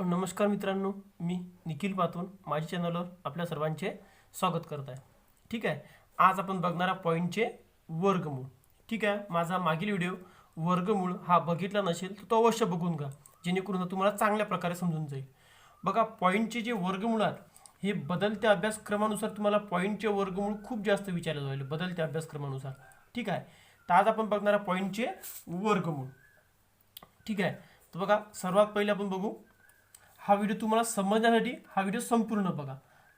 नमस्कार मित्रांनो मी निखिल पातून माझ्या चॅनलवर आपल्या सर्वांचे स्वागत करत आहे. ठीक आहे आज आपण बघणारा पॉईंटचे वर्गमूळ. ठीक आहे माझा मागील व्हिडिओ वर्गमूळ हा बघितला नसेल तर तो अवश्य बघून घ्या. जेणेकरून तुम्हाला चांगल्या प्रकारे समजून जाईल. बघा पॉईंटचे जे वर्गमूळ आहेत हे बदलत्या अभ्यासक्रमानुसार तुम्हाला पॉईंटचे वर्गमूळ खूप जास्त विचारले जाईल बदलत्या अभ्यासक्रमानुसार. ठीक आहे तर आज आपण बघणारा पॉईंटचे वर्गमूळ. ठीक आहे तर बघा सर्वात पहिले आपण बघू. हा व्हिडिओ तुम्हाला समजण्यासाठी हा व्हिडिओ संपूर्ण बघा.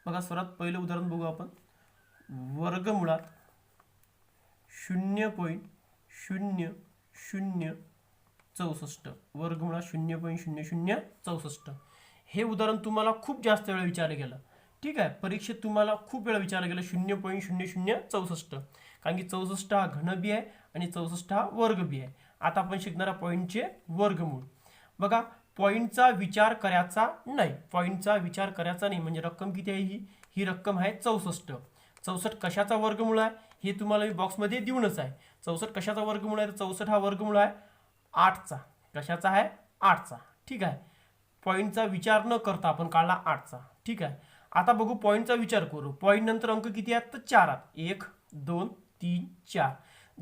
बघा सर्वात पहिलं उदाहरण बघू आपण. वर्गमुळात शून्य पॉईंट शून्य शून्य चौसष्ट. वर्गमुळात शून्य पॉईंट शून्य शून्य चौसष्ट. हे उदाहरण तुम्हाला खूप जास्त वेळा विचारलं गेलं. ठीक आहे? परीक्षेत तुम्हाला खूप वेळा विचारलं गेलं शून्य पॉईंट शून्य शून्य चौसष्ट. कारण की चौसष्ट हा घन बी आहे आणि चौसष्ट हा वर्ग बी आहे. आता आपण शिकणारा पॉईंटचे वर्गमूळ. बघा पॉईंटचा विचार करायचा नाही. पॉईंटचा विचार करायचा नाही. म्हणजे रक्कम किती आहे ही? ही रक्कम आहे चौसष्ट. चौसष्ट कशाचा वर्गमूळ आहे? हे तुम्हाला मी बॉक्समध्ये देऊनच आहे. चौसष्ट कशाचा वर्गमूळ आहे? तर चौसष्ट हा वर्गमूळ आहे आठचा. कशाचा आहे? आठचा. ठीक आहे. पॉईंटचा विचार न करता आपण काढला आठचा. ठीक आहे. आता बघू पॉईंटचा विचार करू. पॉईंट नंतर अंक किती आहेत? तर चार आहेत. एक दोन तीन चार.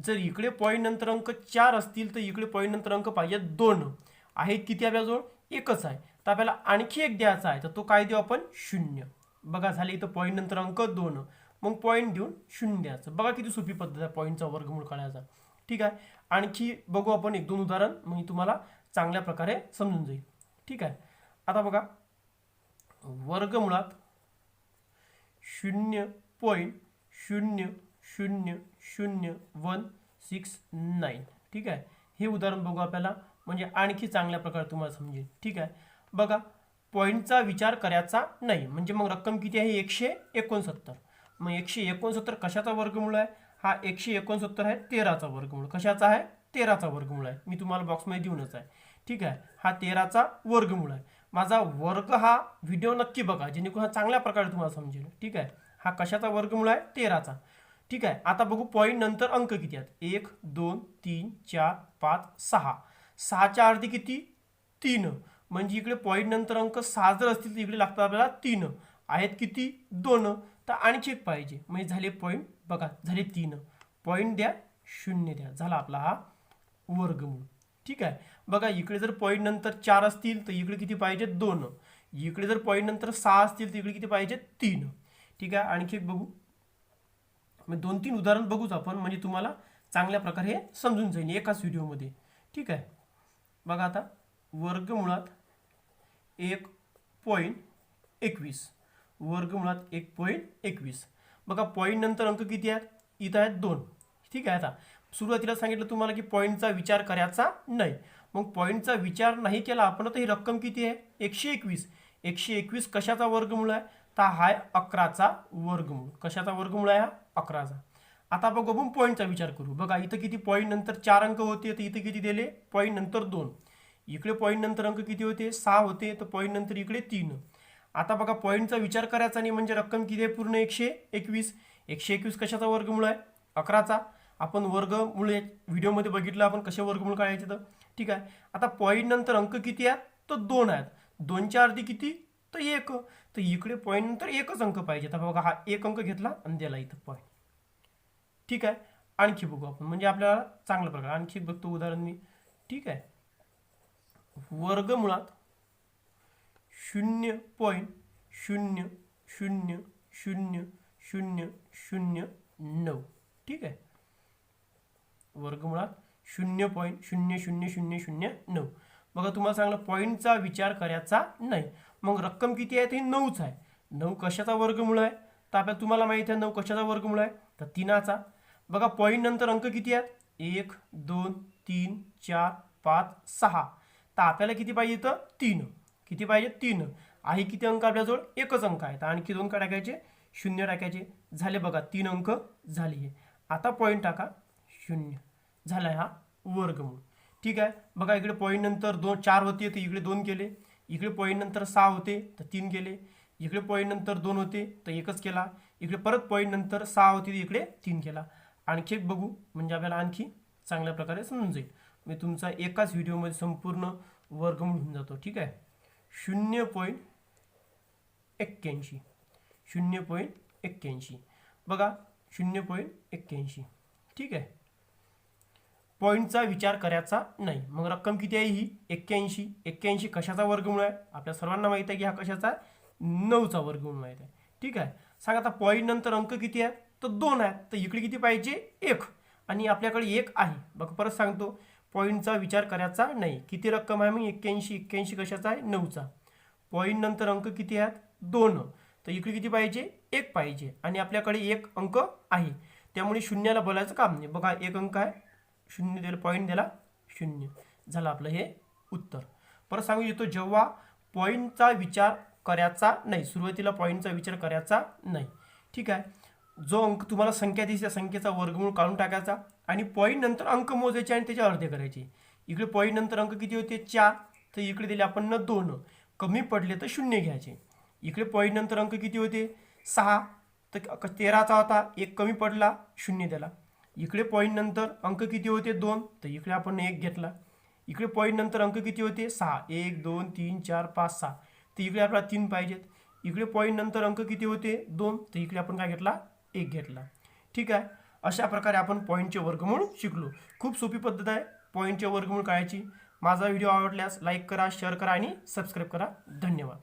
जर इकडे पॉईंट नंतर अंक चार असतील तर इकडे पॉईंट नंतर अंक पाहिजे दोन. आहेत किती आपल्याजवळ? एकच आहे. तर आपल्याला आणखी एक द्यायचा आहे. तर तो काय देऊ आपण? शून्य. बघा झाले इथं पॉईंट नंतर अंक दोन. मग पॉईंट देऊन शून्य द्यायचं. बघा किती सोपी पद्धत आहे पॉईंटचा वर्गमूळ काढायचा. ठीक आहे? आणखी बघू आपण एक दोन उदाहरण. मग तुम्हाला चांगल्या प्रकारे समजून जाईल. ठीक आहे? आता बघा. वर्गमुळात शून्य पॉईंट शून्य शून्य शून्य वन सिक्स नाईन ठीक आहे? हे उदाहरण बघू आपल्याला. म्हणजे आणखी चांगल्या प्रकारे तुम्हाला समजेल. ठीक आहे? बघा पॉईंटचा विचार करायचा नाही. म्हणजे मग रक्कम किती आहे? एकशे एकोणसत्तर. मग एकशे एकोणसत्तर कशाचा वर्गमूळ आहे? हा एकशे एकोणसत्तर आहे तेराचा वर्गमूळ. कशाचा आहे? तेराचा वर्गमूळ आहे. मी तुम्हाला बॉक्समध्ये देऊनच आहे. ठीक आहे? हा तेराचा वर्गमूळ आहे. माझा वर्ग हा व्हिडिओ नक्की बघा जेणेकरून हा चांगल्या प्रकारे तुम्हाला समजेल. ठीक आहे? हा कशाचा वर्गमूळ आहे? तेराचा. ठीक आहे? आता बघू पॉईंट नंतर अंक किती आहेत? एक दोन तीन चार पाच सहा. सहाच्या अर्धी किती? तीन. म्हणजे इकडे पॉईंट नंतर अंक सहा जर असतील तर इकडे लागतात आपल्याला तीन. आहेत किती? दोन. तर आणखी एक पाहिजे. म्हणजे झाले पॉईंट बघा झाले तीन. पॉईंट द्या शून्य द्या. झाला आपला हा वर्गमूळ. ठीक आहे? बघा इकडे जर पॉईंट नंतर चार असतील तर इकडे किती पाहिजे? दोन. इकडे जर पॉईंट नंतर सहा असतील तर इकडे किती पाहिजे? तीन. ठीक आहे? आणखी एक बघू. मग दोन तीन उदाहरण बघूच आपण. म्हणजे तुम्हाला चांगल्या प्रकारे हे समजून जाईल एकाच व्हिडिओमध्ये ठीक आहे? बघा आता वर्गमुळात एक पॉईंट एकवीस. वर्गमुळात एक पॉईंट एकवीस. बघा पॉईंट नंतर अंक किती आहेत? इथं आहेत दोन. ठीक आहे आता. सुरुवातीला सांगितलं तुम्हाला की पॉईंटचा विचार करायचा नाही. मग पॉईंटचा विचार नाही केला आपण तर ही रक्कम किती आहे? एकशे एकवीस. एकशे एकवीस कशाचा वर्गमूळ आहे? तर हा आहे अकराचा वर्गमूळ. कशाचा वर्गमूळ आहे? हा अकराचा. आता बघू आपण पॉईंटचा विचार करू. बघा इथं किती पॉईंट नंतर चार अंक होते तर इथं किती दिले? पॉईंट नंतर दोन. इकडे पॉईंट नंतर अंक किती होते? सहा होते तर पॉईंट नंतर इकडे तीन. आता बघा पॉईंटचा विचार करायचा नाही म्हणजे रक्कम किती आहे? पूर्ण एकशे एकवीस. एकशे एकवीस कशाचा वर्गमूळ आहे? अकराचा. आपण वर्गमूळ व्हिडिओमध्ये बघितलं आपण कसे वर्गमूळ काढायचे तर. ठीक आहे. आता पॉईंट नंतर अंक किती आहेत तर दोन आहेत. दोनच्या अर्धी किती? तर एक. तर इकडे पॉईंट नंतर एकच अंक पाहिजे. आता बघा हा एक अंक घेतला आणि दिला इथं पॉईंट ठीक आहे. आणखी बघू आपण. म्हणजे आपल्याला चांगलं प्रकार. आणखी एक बघतो उदाहरण मी. ठीक आहे. वर्गमुळात शून्य पॉईंट शून्य शून्य शून्य शून्य शून्य नऊ. ठीक आहे. वर्गमुळात शून्य पॉईंट शून्य शून्य शून्य शून्य नऊ. बघा तुम्हाला सांगलं पॉईंटचा विचार करायचा नाही. मग रक्कम किती आहे? ते नऊच आहे. नऊ कशाचा वर्गमूळ आहे? तर आपल्याला तुम्हाला माहिती आहे नऊ कशाचा वर्गमूळ आहे? तर तिनाचा. बघा पॉईंट नंतर अंक किती आहेत? एक दोन तीन चार पाच सहा. तर आपल्याला किती पाहिजे तर तीन. किती पाहिजे? तीन. आहे किती अंक आपल्याजवळ? एकच अंक आहे तर आणखी दोन का टाकायचे? शून्य टाकायचे. झाले बघा तीन अंक झाले आहे आता पॉईंट टाका. शून्य. झाला हा वर्गमूळ ठीक आहे? बघा इकडे पॉईंट नंतर दोन चार होते तर इकडे दोन केले. इकडे पॉईंट नंतर सहा होते तर तीन केले. इकडे पॉईंट नंतर दोन होते तर एकच केला. इकडे परत पॉईंट नंतर सहा होते तर इकडे तीन केला. आणखी एक बघू. म्हणजे आपल्याला आणखी चांगल्या प्रकारे समजून जाईल. मी तुमचा एकाच व्हिडिओमध्ये संपूर्ण वर्गमूळ होऊन जातो. ठीक आहे? शून्य पॉईंट एक्क्याऐंशी. शून्य पॉईंट एक्क्याऐंशी. बघा शून्य पॉईंट एक्क्याऐंशी. ठीक आहे? पॉईंटचा विचार करायचा नाही. मग रक्कम किती आहे ही? एक्क्याऐंशी. एक्क्याऐंशी कशाचा वर्गमूळ आहे? आपल्या सर्वांना माहीत आहे की हा कशाचा आहे? नऊचा वर्गमूळ माहीत आहे. ठीक आहे? सांग आता पॉईंट नंतर अंक किती आहे तर दोन आहेत. तर इकडे किती पाहिजे? एक. आणि आपल्याकडे एक आहे. बघ परत सांगतो. पॉईंटचा विचार करायचा नाही. किती रक्कम आहे? मग एक्क्याऐंशी. एक्क्याऐंशी कशाचा आहे? नऊचा. पॉईंट नंतर अंक किती आहेत? दोन. तर इकडे किती पाहिजे? एक पाहिजे. आणि आपल्याकडे एक अंक आहे. त्यामुळे शून्याला बोलायचं काम नाही. बघा एक अंक आहे. शून्य दिला पॉईंट दिला शून्य. झालं आपलं हे उत्तर. परत सांगू इच्छितो जेव्हा पॉईंटचा विचार करायचा नाही सुरुवातीला पॉईंटचा विचार करायचा नाही. ठीक आहे? जो अंक तुम्हाला संख्या दिसते त्या संख्येचा वर्गमूळ काढून टाकायचा आणि पॉईंट नंतर अंक मोजायचे आणि त्याचे अर्धे करायचे. इकडे पॉईंट नंतर अंक किती होते? चार. तर इकडे दिले आपण न दोन. कमी पडले तर शून्य घ्यायचे. इकडे पॉईंट नंतर अंक किती होते? सहा. तर तेराचा होता. एक कमी पडला शून्य दिला. इकडे पॉईंट नंतर अंक किती होते? दोन. तर इकडे आपण एक घेतला. इकडे पॉईंट नंतर अंक किती होते? सहा. एक दोन तीन चार पाच सहा. तर इकडे आपल्याला तीन पाहिजेत. इकडे पॉईंट नंतर अंक किती होते? दोन. तर इकडे आपण काय घेतला? एक घेतला. ठीक आहे? अशा प्रकारे आपण पॉईंटचे वर्गमूळ शिकलो. खूप सोपी पद्धत आहे. पॉईंटचे वर्गमूळ काढायची. माझा व्हिडिओ आवडल्यास लाईक करा शेअर करा आणि सबस्क्राईब करा. धन्यवाद.